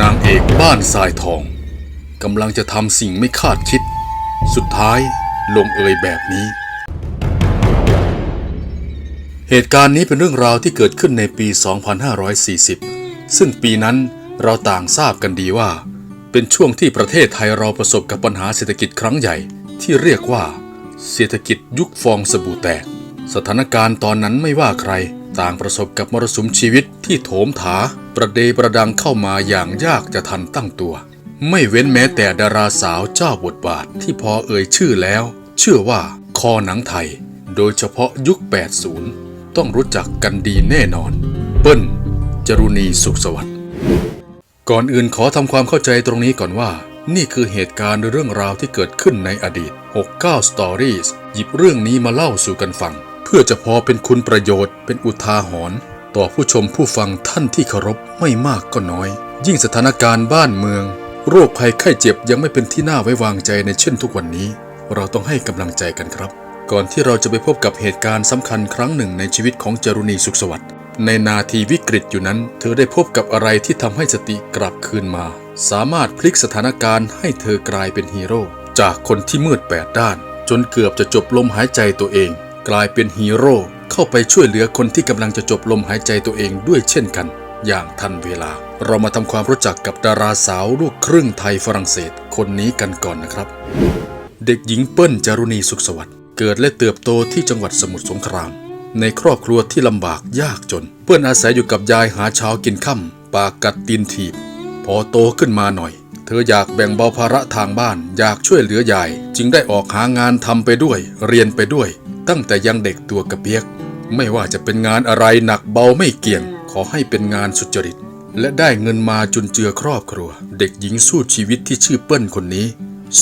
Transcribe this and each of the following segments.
นางเอกบ้านทรายทองกำลังจะทำสิ่งไม่คาดคิด สุดท้ายลงเอยแบบนี้ เหตุการณ์นี้เป็นเรื่องราวที่เกิดขึ้นในปี 2540 ซึ่งปีนั้นเราต่างทราบกันดีว่า เป็นช่วงที่ประเทศไทยเราประสบกับปัญหาเศรษฐกิจครั้งใหญ่ ที่เรียกว่า เศรษฐกิจยุคฟองสบู่แตก สถานการณ์ตอนนั้นไม่ว่าใคร ต่างประสบกับมรสุมชีวิตที่โถมถา ประเดประดังเข้ามาอย่างยากจะทันตั้งตัว ไม่เว้นแม้แต่ดาราสาวเจ้าบทบาทที่พอเอ่ยชื่อแล้ว เชื่อว่าคอหนังไทย โดยเฉพาะยุค 80 ต้องรู้จักกันดีแน่นอน เปิ้ล จรุณีสุขสวัสดิ์ก่อนอื่นขอทำความเข้าใจตรงนี้ก่อนว่า นี่คือเหตุการณ์เรื่องราวที่เกิดขึ้นในอดีต 69 Stories หยิบเรื่องนี้มาเล่าสู่กันฟัง เพื่อจะพอเป็นคุณประโยชน์เป็นอุทาหรณ์ ต่อผู้ชมผู้ฟังท่านที่เคารพไม่มากก็น้อย ยิ่งสถานการณ์บ้านเมือง โรคภัยไข้เจ็บยังไม่เป็นที่น่าไว้วางใจในเช่นทุกวันนี้ เราต้องให้กำลังใจกันครับ ก่อนที่เราจะไปพบกับเหตุการณ์สำคัญครั้งหนึ่งในชีวิตของจรุณีสุขสวัสดิ์ในนาทีวิกฤตอยู่นั้น เธอได้พบกับอะไรที่ทำให้สติกลับคืนมา สามารถพลิกสถานการณ์ให้เธอกลายเป็นฮีโร่จากคนที่มืดแปดด้าน จนเกือบจะจบลมหายใจตัวเอง กลายเป็นฮีโร่ เข้าไปช่วยเหลือคนที่กำลังจะจบลมหายใจตัวเองด้วยเช่นกัน อย่างทันเวลา เรามาทำความรู้จักกับดาราสาวลูกครึ่งไทยฝรั่งเศส คนนี้กันก่อนนะครับ เด็กหญิงเปิ้ลจารุณีสุขสวัสดิ์เกิดและเติบโตที่จังหวัดสมุทรสงคราม ในครอบครัวที่ลำบากยากจน เปิ้ลอาศัยอยู่กับยายหาเช้ากินค่ำปากกัดตีนถีบ พอโตขึ้นมาหน่อย เธออยากแบ่งเบาภาระทางบ้าน อยากช่วยเหลือยาย จึงได้ออกหางานทำไปด้วย เรียนไปด้วยตั้งแต่ยังเด็กตัวกระเปียก ไม่ว่าจะเป็นงานอะไรหนักเบาไม่เกี่ยง ขอให้เป็นงานสุจริต และได้เงินมาจุนเจือครอบครัว เด็กหญิงสู้ชีวิตที่ชื่อเปิ้ลคนนี้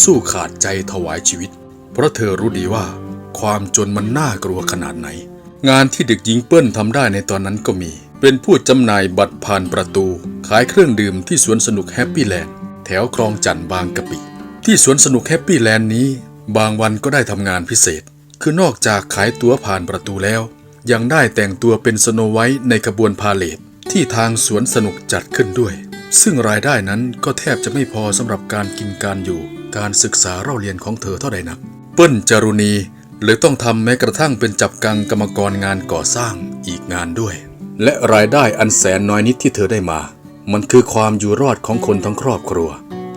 สู้ขาดใจถวายชีวิต เพราะเธอรู้ดีว่า ความจนมันน่ากลัวขนาดไหน งานที่เด็กหญิงเปิ้ลทำได้ในตอนนั้นก็มี เป็นผู้จำหน่ายบัตรผ่านประตู ขายเครื่องดื่มที่สวนสนุกแฮปปี้แลนด์แถวคลองจันทน์บางกะปิ ที่สวนสนุกแฮปปี้แลนด์นี้ บางวันก็ได้ทำงานพิเศษ คือนอกจากขายตั๋วผ่านประตูแล้ว ยังได้แต่งตัวเป็นสโนไวท์ในขบวนพาเลทที่ทางสวนสนุกจัดขึ้นด้วย ซึ่งรายได้นั้นก็แทบจะไม่พอสำหรับการกินการอยู่ การศึกษาเล่าเรียนของเธอเท่าใดนัก เปิ้ลจารุณีเลยต้องทำแม้กระทั่งเป็นจับกังกรรมกรงานก่อสร้างอีกงานด้วย และรายได้อันแสนน้อยนิดที่เธอได้มา มันคือความอยู่รอดของคนทั้งครอบครัว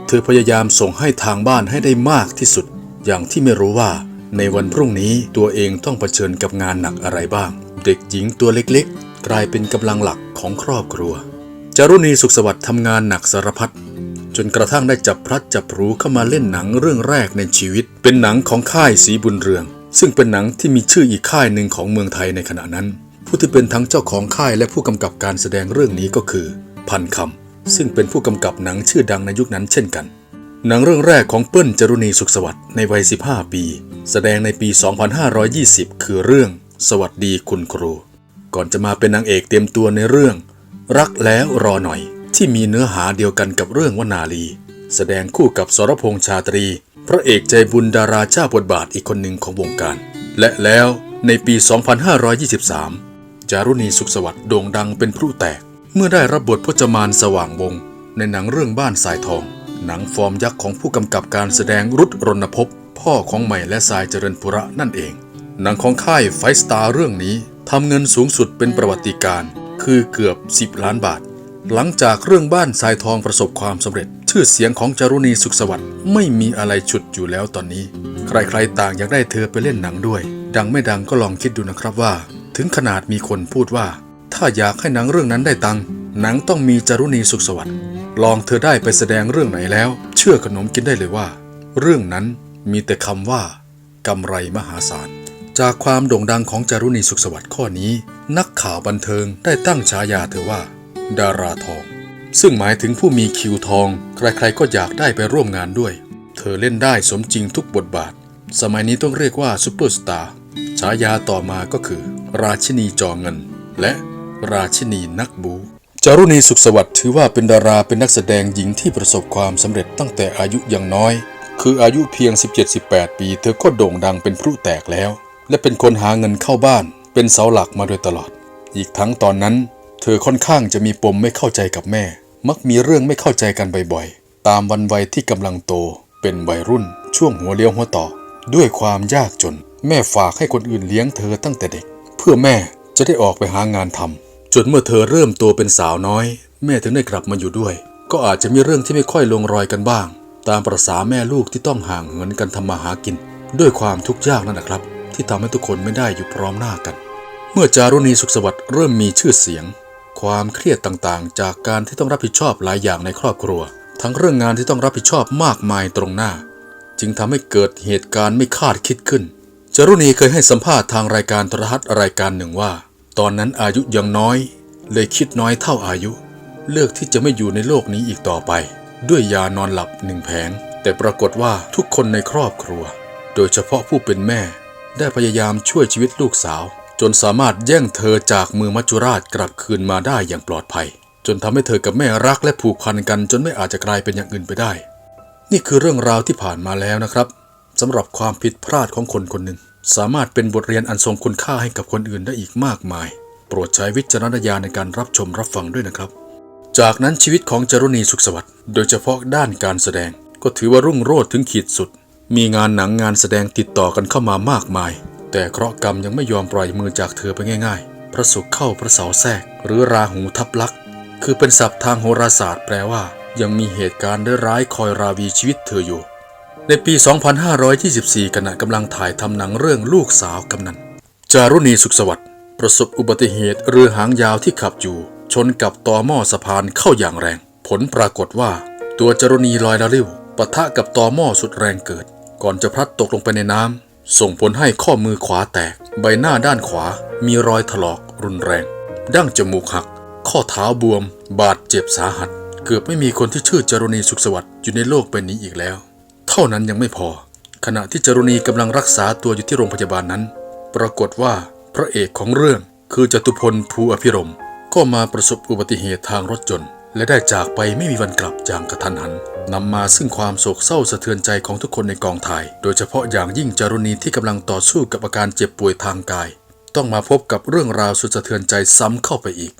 เธอพยายามส่งให้ทางบ้านให้ได้มากที่สุด อย่างที่ไม่รู้ว่า ในวันพรุ่งนี้ตัวเองต้องเผชิญกับงานหนักอะไรบ้าง เด็กหญิงตัวเล็กๆ กลายเป็นกำลังหลักของครอบครัว จารุณีสุขสวัสดิ์ทำงานหนักสารพัดจนกระทั่งได้จับพลัดจับผรูเข้ามาเล่นหนังเรื่องแรกในชีวิต เป็นหนังของค่ายสีบุญเรือง ซึ่งเป็นหนังที่มีชื่ออีกค่ายหนึ่งของเมืองไทยในขณะนั้น ผู้ที่เป็นทั้งเจ้าของค่ายและผู้กำกับการแสดงเรื่องนี้ก็คือ พันคำซึ่งเป็นผู้กำกับหนังชื่อดังในยุคนั้นเช่นกัน หนังเรื่องแรกของเปิ้ลจารุณีสุขสวัสดิ์ในวัย 15 ปี แสดงในปี 2520 คือเรื่อง สวัสดีคุณครู ก่อนจะมาเป็นนางเอกเต็มตัวในเรื่อง รักแล้วรอหน่อย ที่มีเนื้อหาเดียวกันกับเรื่องวนาลี แสดงคู่กับสรพงษ์ชาตรี พระเอกใจบุญดาราเจ้าบทบาทอีกคนหนึ่งของวงการ และแล้วในปี 2523 จารุณีสุขสวัสดิ์โด่งดังเป็นพลุแตก เมื่อได้รับบทพจมานสว่างวงศ์ในหนังเรื่องบ้านสายทอง หนังฟอร์มยักษ์ของผู้กำกับการแสดงรุดรณพพ่อของใหม่และสายเจริญปุระนั่นเอง หนังของค่ายไฟสตาร์เรื่องนี้ทำเงินสูงสุดเป็นประวัติการณ์คือเกือบ 10 ล้านบาท หลังจากเรื่องบ้านสายทองประสบความสำเร็จ ชื่อเสียงของจารุณีสุขสวัสดิ์ไม่มีอะไรฉุดอยู่แล้วตอนนี้ ใครๆต่างอยากได้เธอไปเล่นหนังด้วย ดังไม่ดังก็ลองคิดดูนะครับว่า ถึงขนาดมีคนพูดว่า ถ้าอยากให้หนังเรื่องนั้นได้ตังหนังต้องมีจารุณีสุขสวัสดิ์ ลองเธอได้ไปแสดงเรื่องไหนแล้ว เชื่อขนมกินได้เลยว่า เรื่องนั้นมีแต่คำว่ากำไรมหาศาล จากความโด่งดังของจารุณีสุขสวัสดิ์ข้อนี้ นักข่าวบันเทิงได้ตั้งฉายาเธอว่า ดาราทอง ซึ่งหมายถึงผู้มีคิวทอง ใครๆก็อยากได้ไปร่วมงานด้วย เธอเล่นได้สมจริงทุกบทบาท สมัยนี้ต้องเรียกว่าซูเปอร์สตาร์ฉายาต่อมาก็คือ ราชินีจอเงิน และราชินีนักบู จารุณีสุขสวัสดิ์ถือว่าเป็นดาราเป็นนักแสดงหญิงที่ประสบความสำเร็จตั้งแต่อายุยังน้อย คืออายุเพียง 17-18 ปี เธอก็โด่งดังเป็นพลุแตกแล้ว และเป็นคนหาเงินเข้าบ้าน เป็นเสาหลักมาโดยตลอด อีกทั้งตอนนั้น เธอค่อนข้างจะมีปมไม่เข้าใจกับแม่ มักมีเรื่องไม่เข้าใจกันบ่อยๆ ตามวันวัยที่กำลังโต เป็นวัยรุ่น ช่วงหัวเลี้ยวหัวต่อ ด้วยความยากจน แม่ฝากให้คนอื่นเลี้ยงเธอตั้งแต่เด็ก เพื่อแม่จะได้ออกไปหางานทำ จนเมื่อเธอเริ่มโตเป็นสาวน้อย แม่ถึงได้กลับมาอยู่ด้วย ก็อาจจะมีเรื่องที่ไม่ค่อยลงรอยกันบ้าง ตามประษาแม่ลูกที่ต้องห่างเหินกันทำมาหากิน ด้วยความทุกข์ยากนั่นแหละครับ ที่ทำให้ทุกคนไม่ได้อยู่พร้อมหน้ากัน เมื่อจารุณีสุขสวัสดิ์เริ่มมีชื่อเสียง ความเครียดต่างๆ จากการที่ต้องรับผิดชอบหลายอย่างในครอบครัว ทั้งเรื่องงานที่ต้องรับผิดชอบมากมายตรงหน้า จึงทำให้เกิดเหตุการณ์ไม่คาดคิดขึ้นจารุณีเคยให้สัมภาษณ์ทางรายการโทรทัศน์รายการหนึ่งว่า ตอนนั้นอายุยังน้อย เลยคิดน้อยเท่าอายุ เลือกที่จะไม่อยู่ในโลกนี้อีกต่อไป ด้วยยานอนหลับหนึ่งแผง แต่ปรากฏว่าทุกคนในครอบครัว โดยเฉพาะผู้เป็นแม่ ได้พยายามช่วยชีวิตลูกสาว จนสามารถแย่งเธอจากมือมัจจุราชกลับคืนมาได้อย่างปลอดภัย จนทำให้เธอกับแม่รักและผูกพันกัน จนไม่อาจจะกลายเป็นอย่างอื่นไปได้ นี่คือเรื่องราวที่ผ่านมาแล้วนะครับสำหรับความผิดพลาดของคนคนหนึ่ง สามารถเป็นบทเรียนอันทรงคุณค่าให้กับคนอื่นได้อีกมากมาย โปรดใช้วิจารณญาณในการรับชมรับฟังด้วยนะครับ จากนั้นชีวิตของจรุณีสุขสวัสดิ์โดยเฉพาะด้านการแสดง ก็ถือว่ารุ่งโรจน์ถึงขีดสุด มีงานหนังงานแสดงติดต่อกันเข้ามามากมาย แต่เคราะห์กรรมยังไม่ยอมปล่อยมือจากเธอไปง่าย ๆ พระศุกร์เข้าพระเสาร์แทรก หรือราหูทับลัก คือเป็นศัพท์ทางโหราศาสตร์ แปลว่า ยังมีเหตุการณ์ร้ายคอยราวีชีวิตเธออยู่ ในปี 2524ขณะกำลังถ่ายทำหนังเรื่องลูกสาวกำนัน จารุณีสุขสวัสดิ์ประสบอุบัติเหตุเรือหางยาวที่ขับอยู่ ชนกับตอหม้อสะพานเข้าอย่างแรง ผลปรากฏว่า ตัวจารุณีลอยละลิ้วปะทะกับตอหม้อสุดแรงเกิด ก่อนจะพลัดตกลงไปในน้ำส่งผลให้ข้อมือขวาแตก ใบหน้าด้านขวา มีรอยถลอกรุนแรง ดั้งจมูกหัก ข้อเท้าบวม บาดเจ็บสาหัส เกือบไม่มีคนที่ชื่อจารุณีสุขสวัสดิ์อยู่ในโลกใบนี้อีกแล้ว เท่านั้นยังไม่พอ ขณะที่จรุณีกำลังรักษาตัวอยู่ที่โรงพยาบาลนั้น ปรากฏว่าพระเอกของเรื่องคือจตุพลภูอภิรมก็มาประสบอุบัติเหตุทางรถยนต์และได้จากไปไม่มีวันกลับอย่างกระทันหันนำมาซึ่งความโศกเศร้าสะเทือนใจของทุกคนในกองถ่าย โดยเฉพาะอย่างยิ่งจารุณีที่กำลังต่อสู้กับอาการเจ็บป่วยทางกาย ต้องมาพบกับเรื่องราวสุดสะเทือนใจซ้ำเข้าไปอีก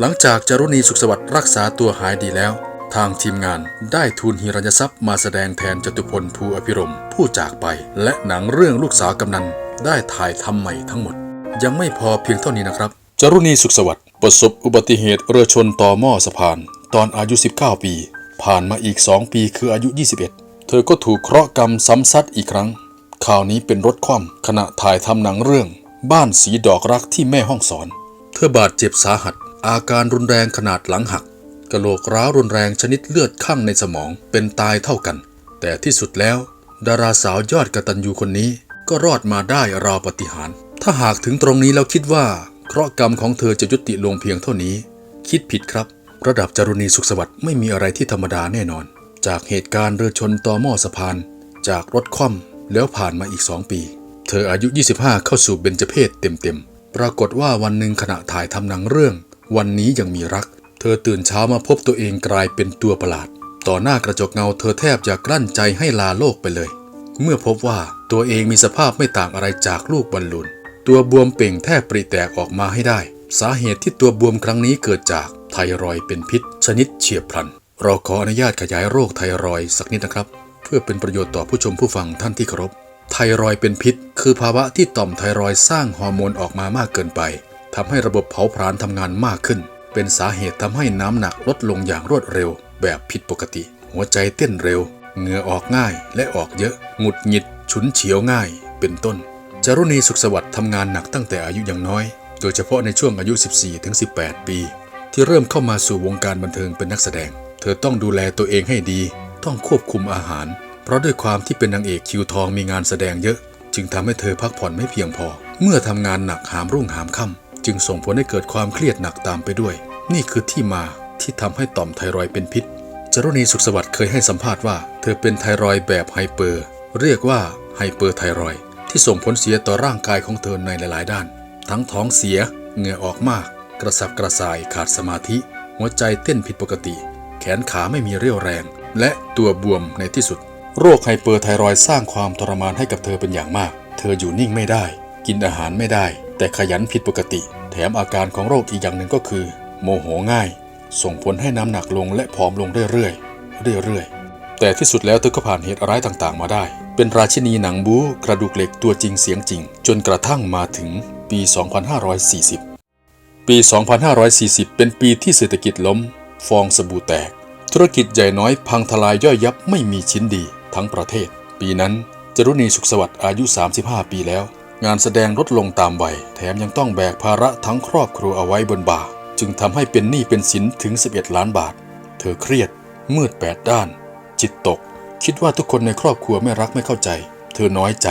หลังจากจารุณีสุขสวัสดิ์รักษาตัวหายดีแล้ว ทางทีมงานได้ทุนหิรัญทรัพย์มาแสดงแทนจตุพลภูอภิรมผู้จากไป และหนังเรื่องลูกสาวกำนันได้ถ่ายทำใหม่ทั้งหมด ยังไม่พอเพียงเท่านี้นะครับ จรุณีสุขสวัสดิ์ประสบอุบัติเหตุเรือชนต่อหม้อสะพาน ตอนอายุ 19 ปี ผ่านมาอีก 2 ปีคืออายุ 21 เธอก็ถูกเคราะห์กรรมซ้ำซัดอีกครั้งคราวนี้เป็นรถคว่ำขณะถ่ายทำหนังเรื่อง บ้านสีดอกรักที่แม่ห้องสอน เธอบาดเจ็บสาหัส อาการรุนแรงขนาดหลังหัก กระโหลกร้าวรุนแรงชนิดเลือดข้างในสมองเป็นตายเท่ากัน แต่ที่สุดแล้ว ดาราสาวยอดกตัญญูคนนี้ก็รอดมาได้ราวปฏิหาร ถ้าหากถึงตรงนี้แล้วคิดว่า เคราะห์กรรมของเธอจะยุติลงเพียงเท่านี้ คิดผิดครับ ระดับจารุณีสุขสวัสดิ์ไม่มีอะไรที่ธรรมดาแน่นอน จากเหตุการณ์เรือชนต่อหม้อสะพาน จากรถคว่ำแล้วผ่านมาอีก2ปี เธออายุ 25 เข้าสู่เบญจเพศเต็มๆปรากฏว่าวันหนึ่งขณะถ่ายทำหนังเรื่อง วันนี้ยังมีรัก เธอตื่นเช้ามาพบตัวเองกลายเป็นตัวประหลาด ต่อหน้ากระจกเงาเธอแทบจะกลั้นใจให้ลาโลกไปเลย เมื่อพบว่าตัวเองมีสภาพไม่ต่างอะไรจากลูกบอลลูนตัวบวมเป่งแทบปริแตกออกมาให้ได้ สาเหตุที่ตัวบวมครั้งนี้เกิดจากไทรอยเป็นพิษ ชนิดเฉียบพลัน เราขออนุญาตขยายโรคไทรอยสักนิดนะครับ เพื่อเป็นประโยชน์ต่อผู้ชมผู้ฟังท่านที่เคารพไทรอยเป็นพิษ คือภาวะที่ต่อมไทรอยสร้างฮอร์โมนออกมามากเกินไปทำให้ระบบเผาผลาญทำงานมากขึ้น เป็นสาเหตุทำให้น้ำหนักลดลงอย่างรวดเร็ว แบบผิดปกติ หัวใจเต้นเร็ว เหงื่อออกง่ายและออกเยอะหงุดหงิด ฉุนเฉียวง่าย เป็นต้น จารุณีสุขสวัสดิ์ทำงานหนักตั้งแต่อายุยังน้อย โดยเฉพาะในช่วงอายุ 14-18 ปี ที่เริ่มเข้ามาสู่วงการบันเทิงเป็นนักแสดง เธอต้องดูแลตัวเองให้ดี ต้องควบคุมอาหาร เพราะด้วยความที่เป็นนางเอกคิวทองมีงานแสดงเยอะ จึงทำให้เธอพักผ่อนไม่เพียงพอ เมื่อทำงานหนักหามรุ่งหามค่ำ จึงส่งผลให้เกิดความเครียดหนักตามไปด้วย นี่คือที่มาที่ทำให้ต่อมไทรอยด์เป็นพิษจารุณีสุขสวัสดิ์เคยให้สัมภาษณ์ว่า เธอเป็นไทรอยแบบไฮเปอร์ เรียกว่าไฮเปอร์ไทรอยที่ส่งผลเสียต่อร่างกายของเธอในหลายๆ ด้าน ทั้งท้องเสีย เหงื่อออกมาก กระสับกระส่ายขาดสมาธิ หัวใจเต้นผิดปกติ แขนขาไม่มีเรี่ยวแรง และตัวบวมในที่สุด โรคไฮเปอร์ไทรอยสร้างความทรมานให้กับเธอเป็นอย่างมาก เธออยู่นิ่งไม่ได้ กินอาหารไม่ได้ แต่ขยันผิดปกติ แถมอาการของโรคอีกอย่างหนึ่งก็คือ โมโหง่าย ส่งผลให้น้ำหนักลงและผอมลงเรื่อยๆเรื่อยๆ แต่ที่สุดแล้วเธอก็ผ่านเหตุร้ายต่างๆ มาได้ เป็นราชินีหนังบู๊กระดูกเหล็กตัวจริงเสียงจริง จนกระทั่งมาถึงปี 2540 ปี 2540 เป็นปีที่เศรษฐกิจล้ม ฟองสบู่แตก ธุรกิจใหญ่น้อยพังทลายย่อยยับไม่มีชิ้นดีทั้งประเทศ ปีนั้นจรุณีสุขสวัสดิ์อายุ 35 ปีแล้ว งานแสดงลดลงตามวัยแถมยังต้องแบกภาระทั้งครอบครัวเอาไว้บนบ่า จึงทำให้เป็นหนี้เป็นสินถึง 11 ล้านบาท เธอเครียด มืดแปดด้าน จิตตก คิดว่าทุกคนในครอบครัวไม่รักไม่เข้าใจ เธอน้อยใจ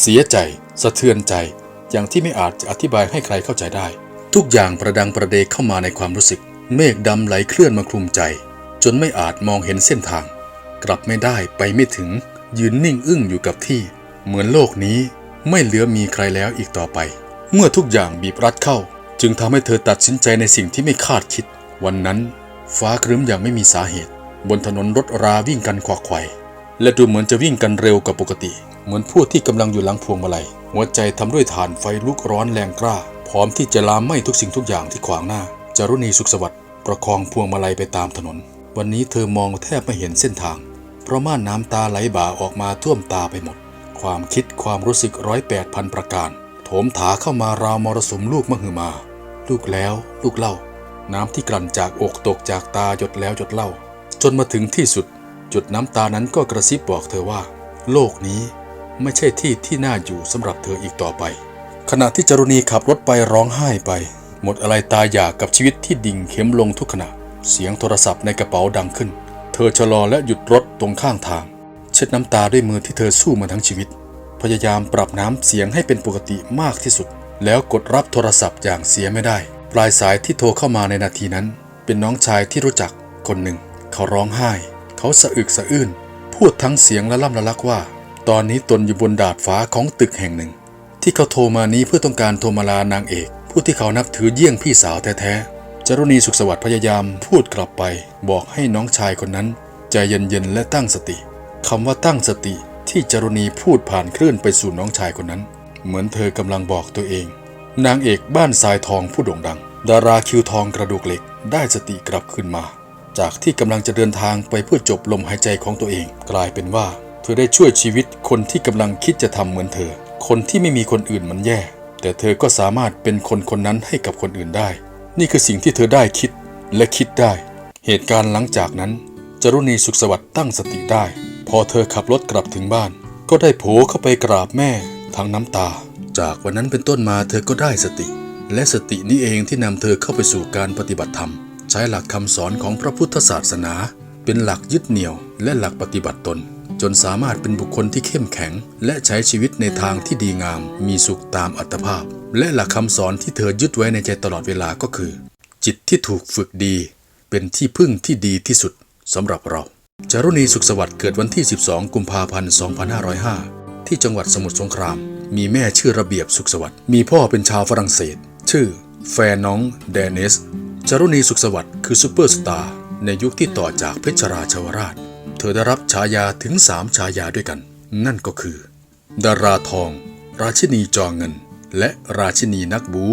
เสียใจ สะเทือนใจ อย่างที่ไม่อาจจะอธิบายให้ใครเข้าใจได้ ทุกอย่างประดังประเดเข้ามาในความรู้สึก เมฆดำไหลเคลื่อนมาคลุมใจ จนไม่อาจมองเห็นเส้นทาง กลับไม่ได้ไปไม่ถึง ยืนนิ่งอึ้งอยู่กับที่ เหมือนโลกนี้ ไม่เหลือมีใครแล้วอีกต่อไป เมื่อทุกอย่างบีบรัดเข้า จึงทำให้เธอตัดสินใจในสิ่งที่ไม่คาดคิด วันนั้น ฟ้าครึ้มอย่างไม่มีสาเหตุ บนถนนรถราวิ่งกันขวักไขว่และดูเหมือนจะวิ่งกันเร็วกว่าปกติ เหมือนผู้ที่กำลังอยู่หลังพวงมาลัยหัวใจทำด้วยถ่านไฟลุกร้อนแรงกล้า พร้อมที่จะลามไหม้ทุกสิ่งทุกอย่างที่ขวางหน้าจารุณีสุขสวัสดิ์ประคองพวงมาลัยไปตามถนน วันนี้เธอมองแทบไม่เห็นเส้นทาง เพราะม่านน้ำตาไหลบ่าออกมาท่วมตาไปหมด ความคิดความรู้สึกร้อยแปดพันประการ โถมถาเข้ามาราวมรสุมลูกมหึมา ลูกแล้วลูกเล่า น้ำที่กลั่นจากอกตกจากตาหยดแล้วหยดเล่า จนมาถึงที่สุด จุดน้ำตานั้นก็กระซิบบอกเธอว่า โลกนี้ไม่ใช่ที่ที่น่าอยู่สำหรับเธออีกต่อไป ขณะที่จารุณีขับรถไปร้องไห้ไป หมดอะไรตายอยากกับชีวิตที่ดิ่งเข็มลงทุกขณะ เสียงโทรศัพท์ในกระเป๋าดังขึ้น เธอชะลอและหยุดรถตรงข้างทาง เช็ดน้ำตาด้วยมือที่เธอสู้มาทั้งชีวิต พยายามปรับน้ำเสียงให้เป็นปกติมากที่สุด แล้วกดรับโทรศัพท์อย่างเสียไม่ได้ ปลายสายที่โทรเข้ามาในนาทีนั้น เป็นน้องชายที่รู้จักคนหนึ่ง เขาร้องไห้ เขาสะอึกสะอื้นพูดทั้งเสียงละล่ำละลักว่า ตอนนี้ตนอยู่บนดาดฟ้าของตึกแห่งหนึ่ง ที่เขาโทรมานี้เพื่อต้องการโทรมาลานางเอก ผู้ที่เขานับถือเยี่ยงพี่สาวแท้ๆจรุณีสุขสวัสดิ์พยายามพูดกลับไป บอกให้น้องชายคนนั้น ใจเย็นๆและตั้งสติ คำว่าตั้งสติที่จรุณีพูดผ่านคลื่นไปสู่น้องชายคนนั้น เหมือนเธอกำลังบอกตัวเอง นางเอกบ้านทรายทองผู้โด่งดัง ดาราคิวทองกระดูกเหล็กได้สติกลับคืนมา จากที่กำลังจะเดินทางไปเพื่อจบลมหายใจของตัวเอง กลายเป็นว่า เธอได้ช่วยชีวิตคนที่กำลังคิดจะทำเหมือนเธอ คนที่ไม่มีคนอื่นมันแย่ แต่เธอก็สามารถเป็นคนคนนั้นให้กับคนอื่นได้ นี่คือสิ่งที่เธอได้คิดและคิดได้ เหตุการณ์หลังจากนั้นจรุณีสุขสวัสดิ์ตั้งสติได้ พอเธอขับรถกลับถึงบ้าน ก็ได้โผล่เข้าไปกราบแม่ทั้งน้ำตา จากวันนั้นเป็นต้นมาเธอก็ได้สติ และสตินี้เองที่นำเธอเข้าไปสู่การปฏิบัติธรรม ใช้หลักคำสอนของพระพุทธศาสนา เป็นหลักยึดเหนี่ยว และหลักปฏิบัติตน จนสามารถเป็นบุคคลที่เข้มแข็ง และใช้ชีวิตในทางที่ดีงาม มีสุขตามอัตภาพ และหลักคำสอนที่เธอยึดไว้ในใจตลอดเวลาก็คือ จิตที่ถูกฝึกดี เป็นที่พึ่งที่ดีที่สุดสำหรับเรา จารุณีสุขสวัสดิ์เกิดวันที่ 12 กุมภาพันธ์ 2505 ที่จังหวัดสมุทรสงคราม มีแม่ชื่อระเบียบสุขสวัสดิ์ มีพ่อเป็นชาวฝรั่งเศส ชื่อ แฟนน้องแดเนส จารุณีสุขสวัสดิ์คือซูเปอร์สตาร์ในยุคที่ต่อจากเพชรราชวราช เธอได้รับฉายาถึง 3 ฉายาด้วยกัน นั่นก็คือ ดาราทอง ราชินีจอเงิน และราชินีนักบู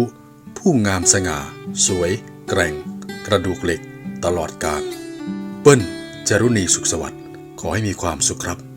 ผู้งามสง่า สวย แกร่ง กระดูกเหล็ก ตลอดกาล เปิ้ล จรุณีสุขสวัสดิ์ขอให้มีความสุขครับ